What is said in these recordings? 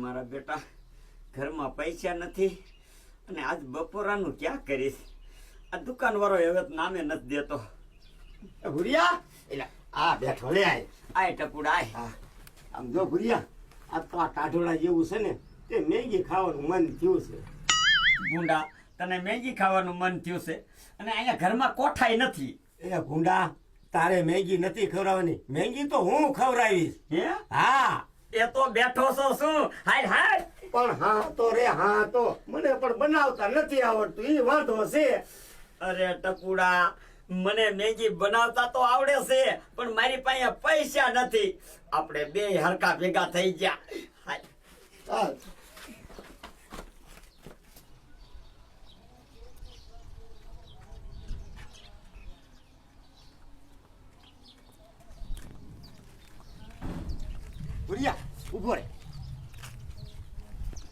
મારા બેટા ઘરમાં પૈસા નથી અને આજ બપોરાનું ક્યાં કરીશ? આ દુકાનવાળો હવે તો નામે નથી દેતો. ભૂરિયા એટલે આ બેઠો લે આય. આય ટપુડા આય. આમ જો ભૂરિયા આ તો આ ટાઢોળા જેવું છે ને તે મેગી ખાવાનું મન થયું છે. ગુંડા તને મેગી ખાવાનું મન થયું છે? અને અહીંયા ઘરમાં કોઠાઈ નથી. એ ભૂંડા તારે મેગી નથી ખવડાવવાની. મેગી તો હું ખવડાવીશ. હે? હા. એ તો બેઠો છો શું? હાય હાય. પણ હા તો રે હા તો. મને પણ બનાવતા નથી આવડતું એ વાંધો છે. અરે ટકુડા મને મેગી બનાવતા તો આવડે છે પણ મારી પાસે પૈસા નથી. આપણે બે હરકા ભેગા થઈ ગયા. હાય. હા. ભુરિયા ઊભો રે.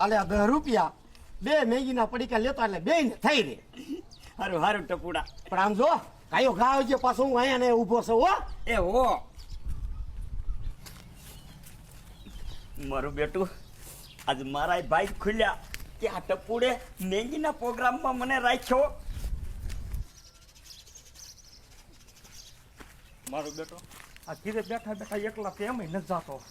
અલે આ રૂપિયા બે મેગીના પડીકા લેતો એટલે બે ને થઈ રે. હારું હારું ટપુડા. પણ આમ જો કાયો ઘા આવજે પાછો હું અહીંયા ને ઊભો છું હો. એ હો. મારું બેટું આજ મારા ભાઈ ખુલ્યા. કે આ ટપુડે મેગીના પ્રોગ્રામમાં મને રાખ્યો. મારો બેટો આ ઘીરે બેઠા બેઠા એકલા કેમ નથી જાતો.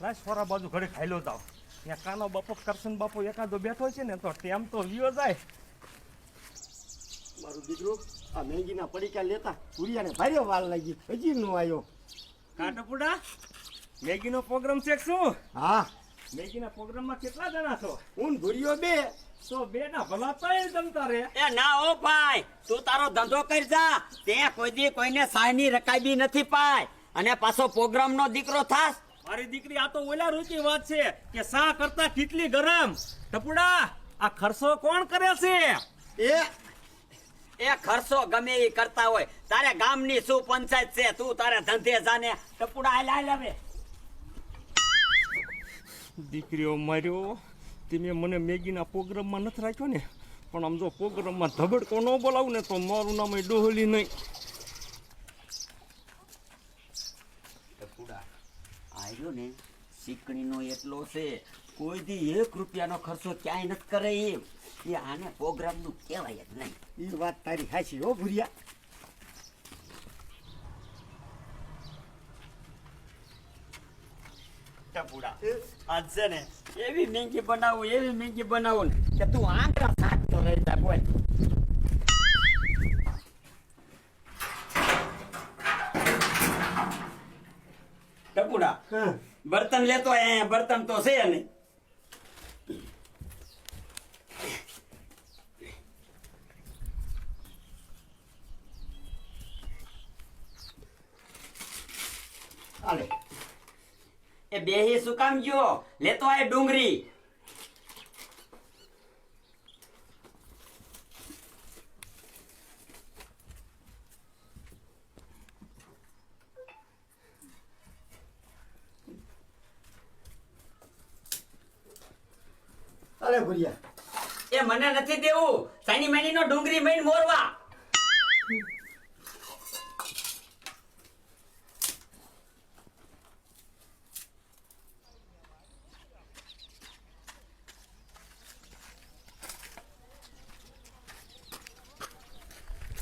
લાશ ફોરા બાજુ ઘડી ખાઈ લો જાવ ત્યાં કાનો બાપો કરશન બાપો એકાદો બેઠો છે ને તો ટેમ તો વિયો જાય. મારું દીકરો આ મેગીના પડીકા લેતા ભુરિયાને ભારે વાલ લાગી. હજી નો આવ્યો. કાટપુડા મેગીનો પ્રોગ્રામ છે શું? હા. મેગીના પ્રોગ્રામમાં કેટલા જણા છો? હું ને બે. તો બે ના ભલા થાય જમતા રે. એ ના ઓ ભાઈ તું તારો ધંધો કરી જા. તે કોઈ દી કોઈને સાયની રકાબી નથી પાય. અને પાછો પ્રોગ્રામ નો દીકરો થાસ મારી દીકરી આ તો ઓલા રૂચી વાત છે કે સા કરતા કેટલી ગરમ? ટપુડા આ ખર્ચો કોણ કરે છે? એ એ ખર્ચો ગમે એ કરતા હોય. તારે ગામની શું પંચાયત છે? તું તારે ધંધે જાને. ટપુડા હાલ હાલ હવે. દીકરીઓ માર્યો તમે મને મેગીના પ્રોગ્રામમાં નથી રાખ્યો ને? પણ આમ જો પ્રોગ્રામમાં ધબડકો ન બોલાવું ને તો મારું નામ એ ડોહલી નહીં ટપુડા આયો ને શીકણીનો એટલો છે કોઈ દી એક રૂપિયાનો ખર્ચો ક્યાંય નથી કરે એમ. એ આને પ્રોગ્રામનું કહેવાય જ નહીં. એ વાત તારી હાચી હો ભૂરિયા. આજ છે ને એવી મેંગી બનાવું એવી મેંગી બનાવું ને કે તું આંકડા સાચતો રહી જા બોલ ટપુડા હા બર્તન લેતો અહીંયા બર્તન તો છે નહીં. એ બેહી શું કામ ગયો? લેતો આય ડુંગળી. હાલે ભુરિયા. એ મને નથી દેવું. સાની માની નો ડુંગરી મઈને મોરવા.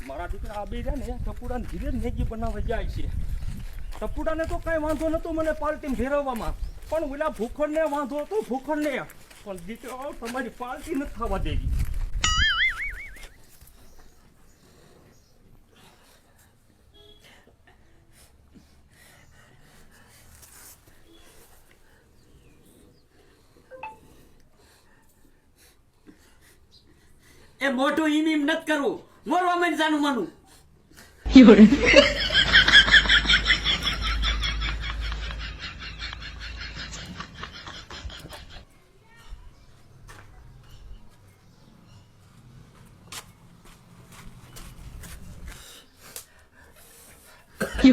મારા દીકરા આ બે રહ્યા ને ટપુડાને ધીરે નેગી મેગી બનાવવા જાય છે. ટપુડાને તો કઈ વાંધો નતો મને પાર્ટી ફેરવવામાં પણ ઓલા ભૂખણને વાંધો હતો ભૂખણને પણ દીકરો તમારી પાર્ટી નથી થવા દેવી. એ મોટું ઈમ ઈમ નથી કરવું. મોરવા મઈને જાનું માનું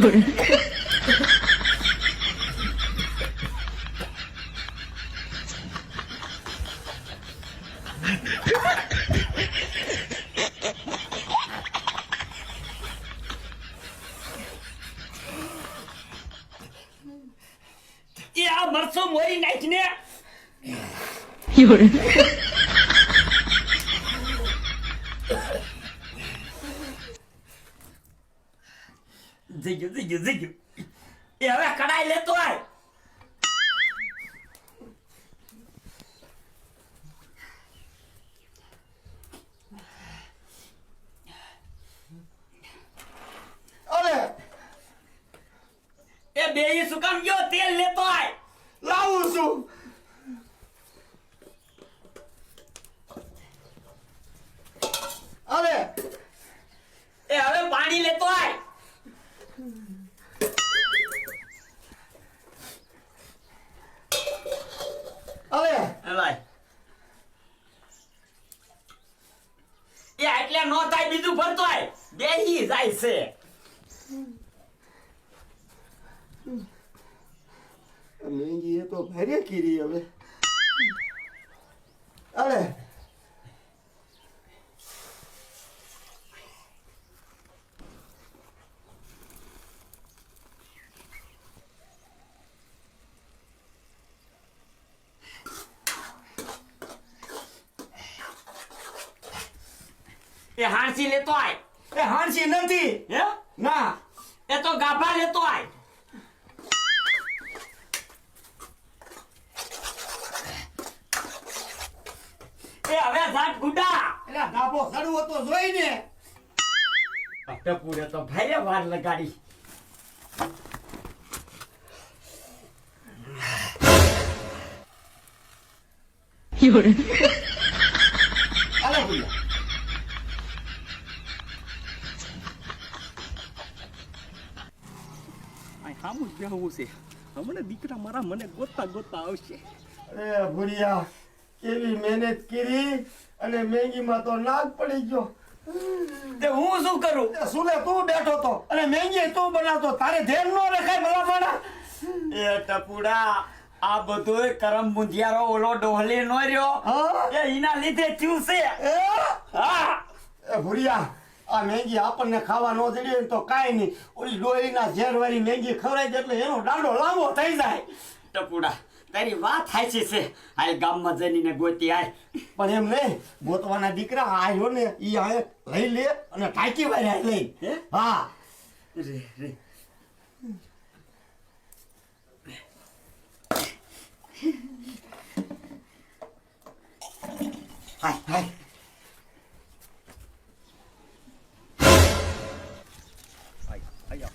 これ。いや、マラソン終わりないきね。જઈ ગયું જઈ ગયું જઈ ગયું એ હવે કડાઈ લેતો આય. અરે! એ બે ઈ ગયો? તેલ લેતો એ એટલે નો થાય, બીજું ભરતો આય બેહી જાય છે. મેંગી એ તો ભારે કીરી હવે. અરે એ હાણસી લેતો આય. એ હાણસી નથી. હે? ના. એ તો ગાભા લેતો આય. એ હવે ઝાટ ગુડા. એટલે ગાભો સડવો તો જોઈને ટપુરે તો ભાઈએ વાર લગાડી. અરે ભૂલ્યા આ સામું જવું છે. હમણાં દીકરા મારા મને ગોતતા ગોતતા આવશે. અરે ભૂરિયા કેવી મહેનત કરી અને મેંગીમાં તો નાગ પડી ગયો. તે હું શું કરું? એ સુલે તું બેઠો તો. અને મેંગી તું બનાવતો. તારે ધ્યાન ન રખાય ભલા માણા એ ટપુડા આ બધોય કરમ મુંધિયારો ઓલો ડોહલી નો રહ્યો. હા? એ એના લીધે થયું છે. હા. એ ભૂરિયા આ મેંગી આપણને ખાવા ન જડીએ તો કાંઈ નહીં. ઓલી ડોયરીના ઝેરવાળી મેંગી ખવડાય દે એટલે એનો દાંડો લાંબો થઈ જાય. ટપુડા તારી વાત સાચી છે. આ ગામમાં જઈને ગોતી આય. પણ એમ નહીં ગોતવાના દીકરા આવ્યો ને એ આ લઈ લે અને ટાંકી વાળ્યા લઈ. હે? હા. રે રે. હાય હાય આય આય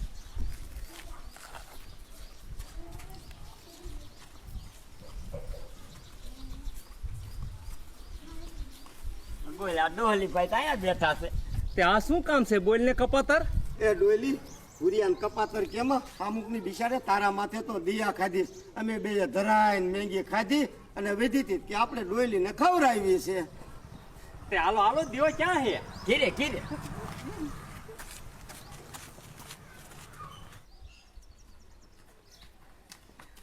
બોલ આ ડોહલી ભાઈ ત્યાં બેઠા છે? ત્યાં શું કામ છે બોલને કપાતર? એ ડોયલી ભૂરિયાન કપાતર કેમાં? અમુકની બિચારે તારા માથે તો દિયા ખાધી. અમે બે ધરાઈને મેંગી ખાધી અને વેધી હતી કે આપણે ડોયલીને ખવડાવી છે. તે હાલો હાલો દેવો ક્યાં હે? ઘીરે ઘીરે.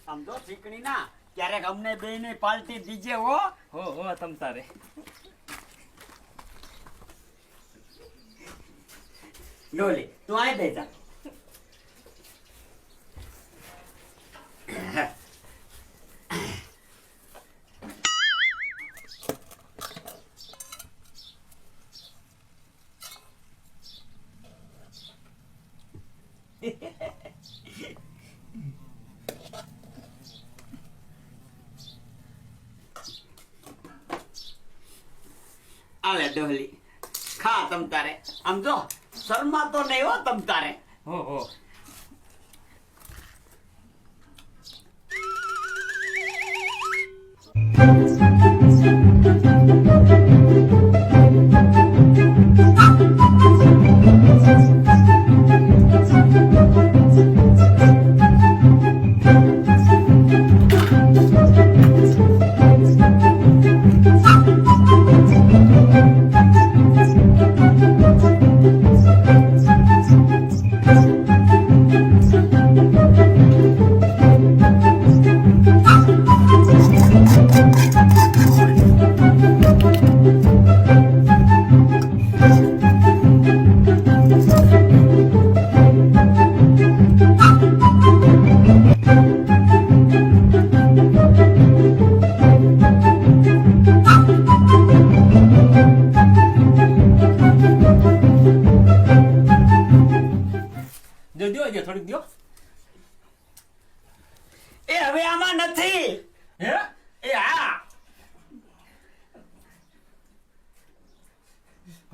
સમજો ચીકણી ના ક્યારેક અમને બે ને પાલટી દીજે હો. હો હો તમ ડોલી તું આય દે જા આલે ડોહલી ખા તમ તારે. આમ જો. શર્મા તો નહીં હો તમ તારે. હો હો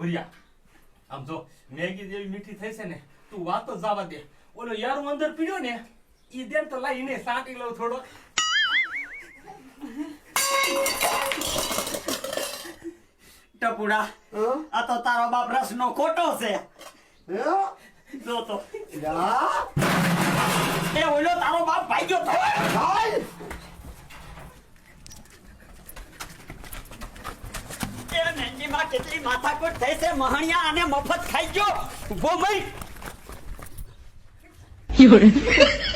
ભૂરિયા. આમ જો મેગી જેવી મીઠી થઈ છે ને તું વાત તો જવા દે. ઓલો યાર અંદર પીડ્યો ને ઈ દેન તો લાઈને સાંટી લઉં થોડો. ટપુડા? આ તો તારો બાપ રસનો ખોટો છે? જો તો. એ ઓલો તારો બાપ ભાઈ ગયો તો. ભાઈ એ મેંદીમાં કેટલી માથાકૂટ થઈ છે? મહણિયા અને મફત ખાઈ ગયો. ઊભો 人，